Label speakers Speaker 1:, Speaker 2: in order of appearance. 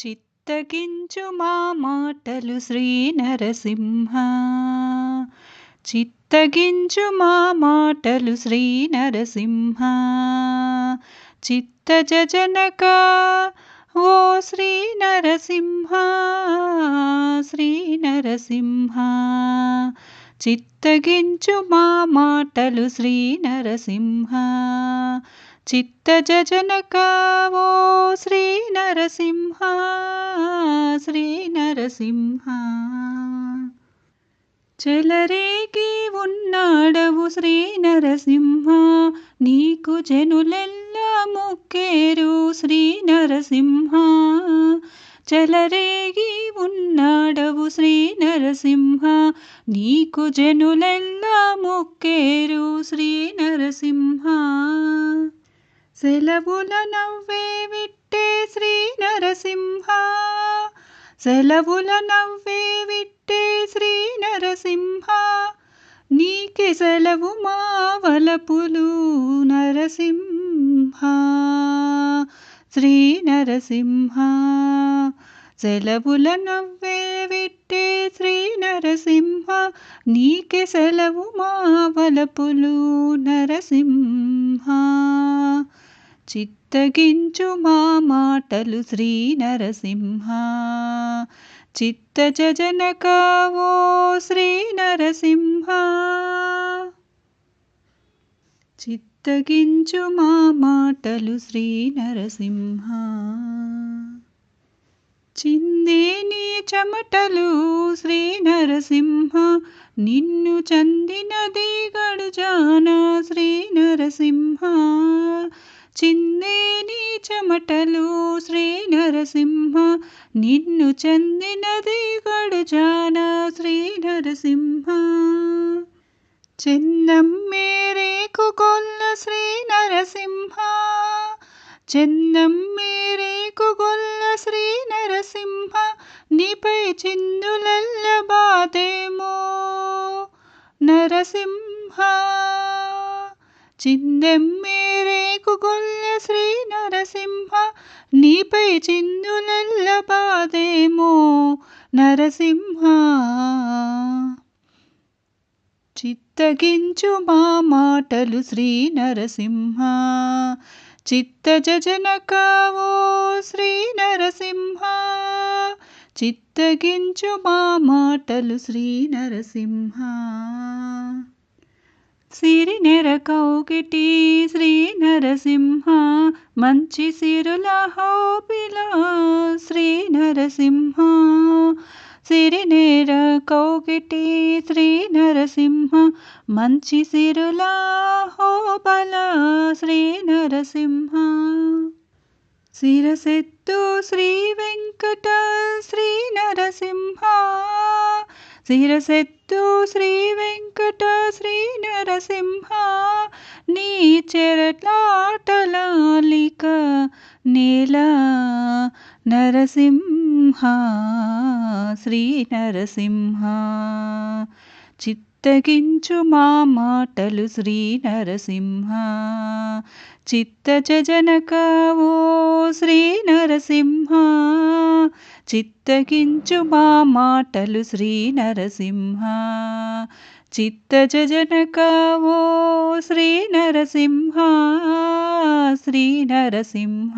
Speaker 1: చిత్తగించు మా మాటలు శ్రీ నరసింహ చిత్తగించు మా మాటలు శ్రీ నరసింహ చిత్తజనక ఓ శ్రీ నరసింహ శ్రీ నరసింహ చిత్తగించు మా మాటలు శ్రీ నరసింహ చిత్తజనక ఓ శ్రీ నరసింహ శ్రీ నరసింహ చెలరేగి ఉన్నాడవు శ్రీ నరసింహ నీకు జనులెల్లా మొక్కేరు శ్రీ నరసింహ చెలరేగి ఉన్నాడవు శ్రీ నరసింహ నీకు జనులెల్లా మొక్కేరు శ్రీ నరసింహ సెలవుల నవ్వే విట్టే శ్రీ నరసింహ సెలవుల నవ్వే విట్టే శ్రీ నరసింహ నీకే సెలవు మా వలపులు నరసింహ. శ్రీ నరసింహ సెలవుల నవ్వే విట్టే శ్రీ నరసింహ నీకే సెలవు మా వలపులు నరసింహ. చిత్తగించు మా మాటలు శ్రీ నరసింహ చిత్తజనక ఓ శ్రీ నరసింహ చిత్తగించు మా మాటలు శ్రీ నరసింహ చిందే నీ చెమటలు శ్రీ నరసింహ నిన్ను చందినది గడుజాన శ్రీ నరసింహ చిందే నీ చెమటలు శ్రీ నరసింహ నిన్ను చందినది గడుజాన శ్రీ నరసింహ చెందమ్మేరేకు కొల్ల శ్రీ నరసింహ చెందమ్మేరేకు గొల్ల శ్రీ నరసింహ నీపై చిందులల్ల బాదేమో నరసింహ. చిందెమ్మేరేకు గొల్ల శ్రీ నరసింహ నీపై చిందులల్ల పాదేమో నరసింహ. చిత్తగించు మా మాటలు శ్రీ నరసింహ చిత్తజనకావో ఓ శ్రీ నరసింహ చిత్తగించు మా మాటలు శ్రీ నరసింహ सिरिरकौकिटी श्रीनरसिंह मञ्चीसिरुला हो पिला श्रीनरसिंह सिरिनिरकौकिटी श्रीनरसिंह मञ्चिसिरुला हो बलश्रीनरसिंह सिरसित्तुश्रीवेङ्कटश्रीनरसिंह శిరసెత్తు శ్రీ వెంకట శ్రీ నరసింహ నరసింహ నీ చెరట్లాటలాలిక నేల నరసింహ శ్రీ నరసింహ. చిత్తగించు మా మాటలు శ్రీ నరసింహ. చిత్తజనక ఓ శ్రీ నరసింహ. చిత్తగించు మా మాటలు శ్రీ నరసింహ చిత్తజనక ఓ శ్రీ నరసింహ శ్రీ నరసింహ